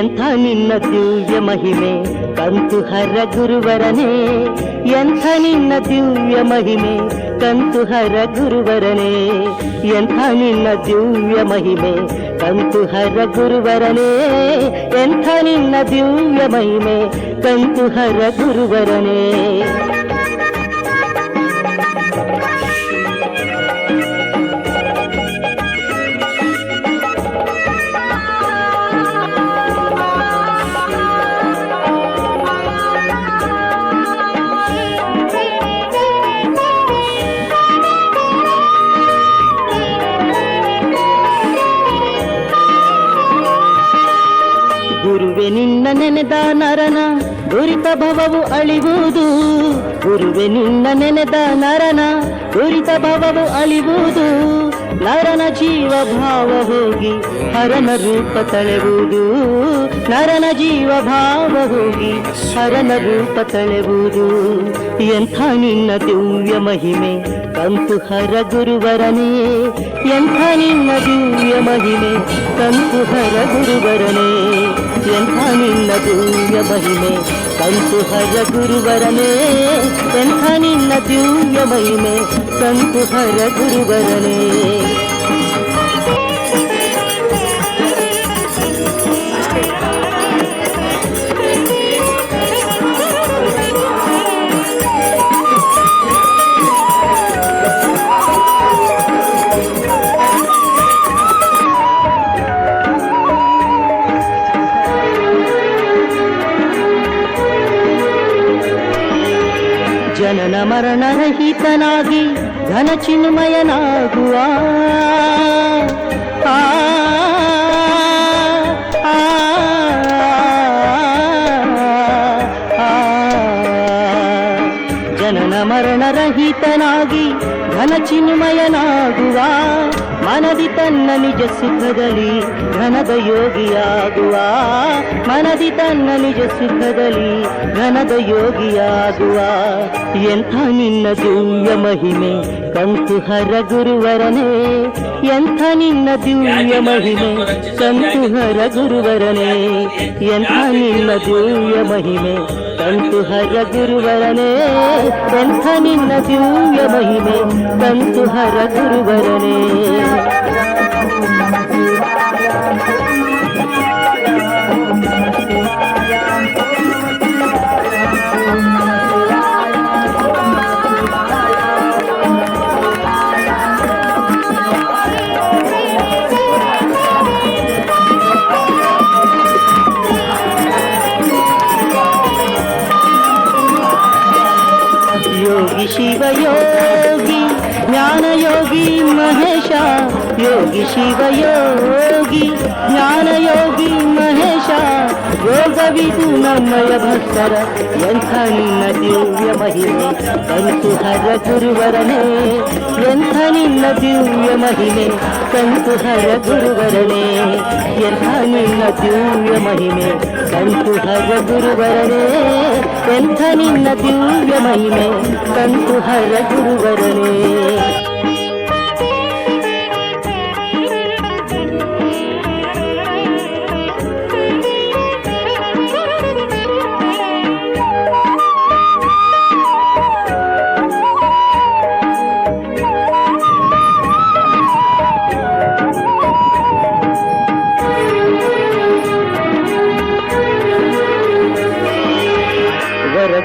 ಎಂಥ ನಿನ್ನ ದಿವ್ಯ ಮಹಿಮೆ? ಕಂತು ಹರ ಗುರುವರನೇ. ಎಂಥ ನಿನ್ನ ದಿವ್ಯ ಮಹಿಮೆ? ಕಂತು ಹರ ಗುರುವರನೇ. ಎಂಥ ನಿನ್ನ ದಿವ್ಯ ಮಹಿಮೆ? ಕಂತು ಹರ ಗುರುವರನೇ. ಎಂಥ ನಿನ್ನ ದಿವ್ಯ ಮಹಿಮೆ? ಕಂತು ಹರ ಗುರುವರನೇ. ನೆನೆದ ನರನ ದುರಿತ ಭವವು ಅಳಿವುದು. ಗುರುವೆ ನಿನ್ನ ನೆನೆದ ನರನ ದುರಿತ ಭವವು ಅಳಿವುದು. ನರನ ಜೀವ ಭಾವ ಹೋಗಿ ಹರನ ರೂಪ ತಳೆವುದು. ನರನ ಜೀವ ಭಾವ ಹೋಗಿ ಹರನ ರೂಪ ತಳೆವುದು. ಎಂಥ ನಿನ್ನ ದಿವ್ಯ ಮಹಿಮೆ ಕಂತು ಹರ ಗುರುವರನೇ. ಎಂಥ ನಿನ್ನ ದಿವ್ಯ ಮಹಿಮೆ ಕಂತು ಹರ ಗುರುವರನೇ. ಎಂಥ ನಿನ್ನ ದಿವ್ಯ ಮಹಿಮೆ? ಕಂತು ಹರ ಗುರುವರನೇ ಎಂಥ ನಿನ್ನ ದಿವ್ಯ ಮಹಿಮೆ? ಕಂತು ಹರ ಗುರುವರನೇ. ಜನನ ಮರಣ ರಹಿತನಾಗಿ ಘನ ಚಿನ್ಮಯನಾಗುವ ಜನನ ಮರಣ ರಹಿತನಾಗಿ ಘನ ಚಿನ್ಮಯನಾಗುವ, ಮನದಿ ತನ್ನ ನಿಜ ಸುಖದಲ್ಲಿ ಘನದ ಯೋಗಿಯಾಗುವ, ಮನದಿ ತನ್ನ ನಿಜ ಸುಖದಲ್ಲಿ ಘನದ ಯೋಗಿಯಾಗುವ. ಎಂಥ ನಿನ್ನ ದಿವ್ಯ ಮಹಿಮೆ ಕಂತು ಹರ ಗುರುವರನೆ. ಎಂಥ ನಿನ್ನ ದಿವ್ಯ ಮಹಿಮೆ ಕಂತು ಹರ ಗುರುವರನೆ. ಎಂಥ ನಿನ್ನ ದಿವ್ಯ ಮಹಿಮೆ ಕಂತು ಹರ ಗುರುವರನೆ. ಎಂಥ ನಿನ್ನ ದಿವ್ಯ ಮಹಿಮೆ ಕಂತು ಹರ ಗುರುವರನೇ ಯೋಗಿ ಯೋಗಿ ಶಿವ ಯೋಗಿ ಜ್ಞಾನ ಯೋಗಿ ಮಹೇಶ, ಯೋಗವಿದು ನಮ್ಮಯ ಭಕ್ತರ ಎಂಥ ನಿನ್ನ ದಿವ್ಯ ಮಹಿಮೆ, ಕಂತು ಹರ ಗುರುವರನೇ ಎಂಥ ನಿನ್ನ ದಿವ್ಯ ಮಹಿಮೆ, ಕಂತು ಹರ ಗುರುವರನೇ ಎಂಥ ನಿನ್ನ ದಿವ್ಯ ಮಹಿಮೆ, ಕಂತು ಹರ ಗುರುವರನೇ ಎಂಥ ನಿನ್ನ ದಿವ್ಯ ಮಹಿಮೆ, ಕಂತು ಹರ ಗುರುವರನೇ.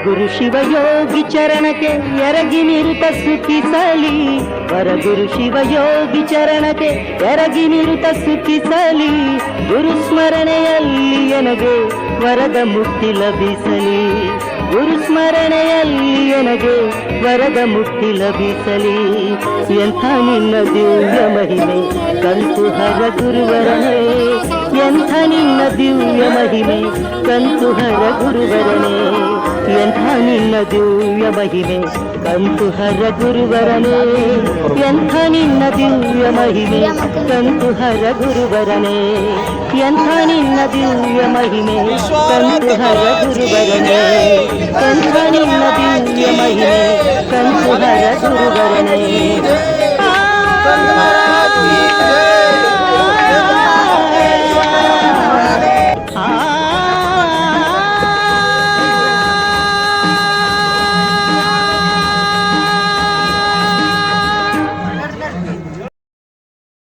ವರಗುರು ಶಿವಯೋಗಿ ಚರಣಕ್ಕೆ ಎರಗಿ ನಿರುತ ಸುಖಿಸಲಿ ವರಗುರು ಶಿವಯೋಗಿ ಚರಣಕ್ಕೆ ಎರಗಿ ನಿರುತ ಸುಖಿಸಲಿ ಗುರು ಸ್ಮರಣೆಯಲ್ಲಿ ಎನಗೆ ವರದ ಮುಕ್ತಿ ಲಭಿಸಲಿ. ಗುರು ಸ್ಮರಣೆಯಲ್ಲಿ ಎನಗೆ ವರದ ಮುಕ್ತಿ ಲಭಿಸಲಿ. ಎಂಥ ನಿನ್ನ ದಿವ್ಯ ಮಹಿಮೆ, ಕಂತು ಹರ ಗುರುವರನೇ ಎಂಥ ನಿನ್ನ ದಿವ್ಯ ಮಹಿಮೆ ಕಂತು ಹರ ಗುರುವರನೇ ಎಂಥ ನಿನ್ನ ದಿವ್ಯ ಮಹಿಮೆ ಕಂತು ಹರ ಗುರುವರನೇ ಎಂಥ ನಿನ್ನ ದಿವ್ಯ ಮಹಿಮೆ ಕಂತು ಹರ ಗುರುವರನೇ ಎಂಥ ನಿನ್ನ ದಿವ್ಯ ಮಹಿಮೆ ಕಂತು ಹರ ಗುರುವರನೇ ಎಂಥ ನಿನ್ನ ದಿವ್ಯ ಮಹಿಮೆ ಕಂತು ಹರ ಗುರುವರನೇ ಆ